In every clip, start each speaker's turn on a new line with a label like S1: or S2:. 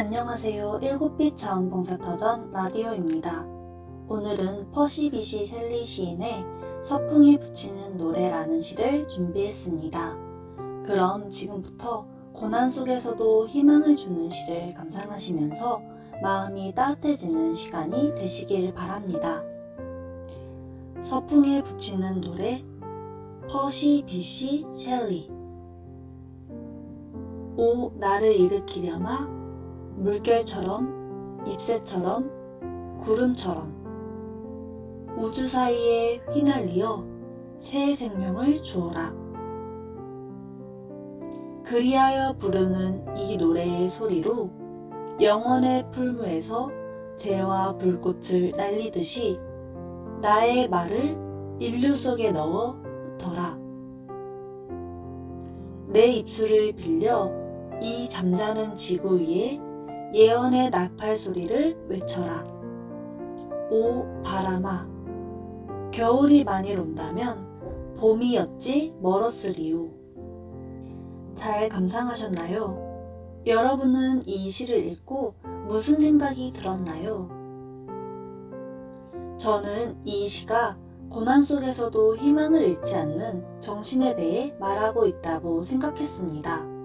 S1: 안녕하세요. 일곱빛 자원봉사터전 라디오입니다. 오늘은 퍼시비시 셀리 시인의 서풍에 붙이는 노래라는 시를 준비했습니다. 그럼 지금부터 고난 속에서도 희망을 주는 시를 감상하시면서 마음이 따뜻해지는 시간이 되시길 바랍니다. 서풍에 붙이는 노래 퍼시비시 셀리 오 나를 일으키려마 물결처럼 잎새처럼 구름처럼 우주 사이에 휘날리어 새 생명을 주어라. 그리하여 부르는 이 노래의 소리로 영원의 풀무에서 재와 불꽃을 날리듯이 나의 말을 인류 속에 넣어 흩어라. 내 입술을 빌려 이 잠자는 지구 위에 예언의 나팔 소리를 외쳐라. 오 바람아, 겨울이 많이 온다면 봄이 어찌 멀었으리요. 잘 감상하셨나요? 여러분은 이 시를 읽고 무슨 생각이 들었나요? 저는 이 시가 고난 속에서도 희망을 잃지 않는 정신에 대해 말하고 있다고 생각했습니다.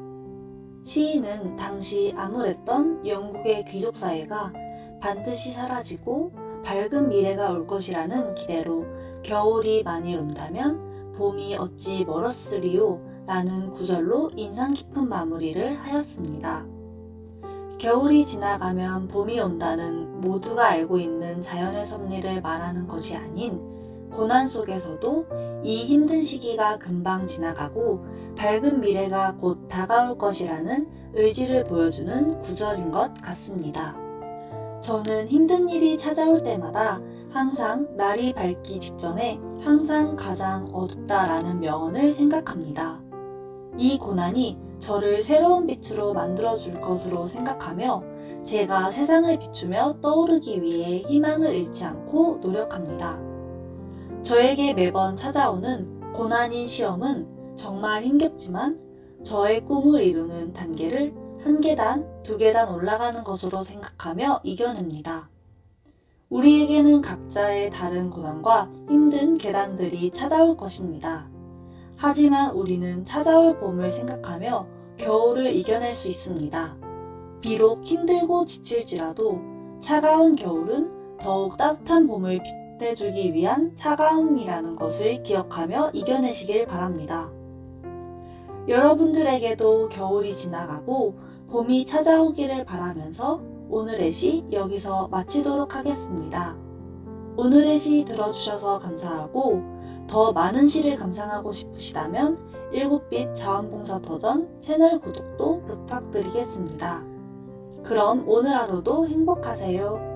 S1: 시인은 당시 암울했던 영국의 귀족 사회가 반드시 사라지고 밝은 미래가 올 것이라는 기대로 겨울이 많이 온다면 봄이 어찌 멀었으리요 라는 구절로 인상 깊은 마무리를 하였습니다. 겨울이 지나가면 봄이 온다는 모두가 알고 있는 자연의 섭리를 말하는 것이 아닌 고난 속에서도 이 힘든 시기가 금방 지나가고 밝은 미래가 곧 다가올 것이라는 의지를 보여주는 구절인 것 같습니다. 저는 힘든 일이 찾아올 때마다 항상 날이 밝기 직전에 항상 가장 어둡다라는 명언을 생각합니다. 이 고난이 저를 새로운 빛으로 만들어줄 것으로 생각하며 제가 세상을 비추며 떠오르기 위해 희망을 잃지 않고 노력합니다. 저에게 매번 찾아오는 고난인 시험은 정말 힘겹지만 저의 꿈을 이루는 단계를 한 계단, 두 계단 올라가는 것으로 생각하며 이겨냅니다. 우리에게는 각자의 다른 고난과 힘든 계단들이 찾아올 것입니다. 하지만 우리는 찾아올 봄을 생각하며 겨울을 이겨낼 수 있습니다. 비록 힘들고 지칠지라도 차가운 겨울은 더욱 따뜻한 봄을 빛 내주기 위한 차가움이라는 것을 기억하며 이겨내시길 바랍니다. 여러분들에게도 겨울이 지나가고 봄이 찾아오기를 바라면서 오늘의 시 여기서 마치도록 하겠습니다. 오늘의 시 들어주셔서 감사하고 더 많은 시를 감상하고 싶으시다면 일곱빛 자원봉사 터전 채널 구독도 부탁드리겠습니다. 그럼 오늘 하루도 행복하세요.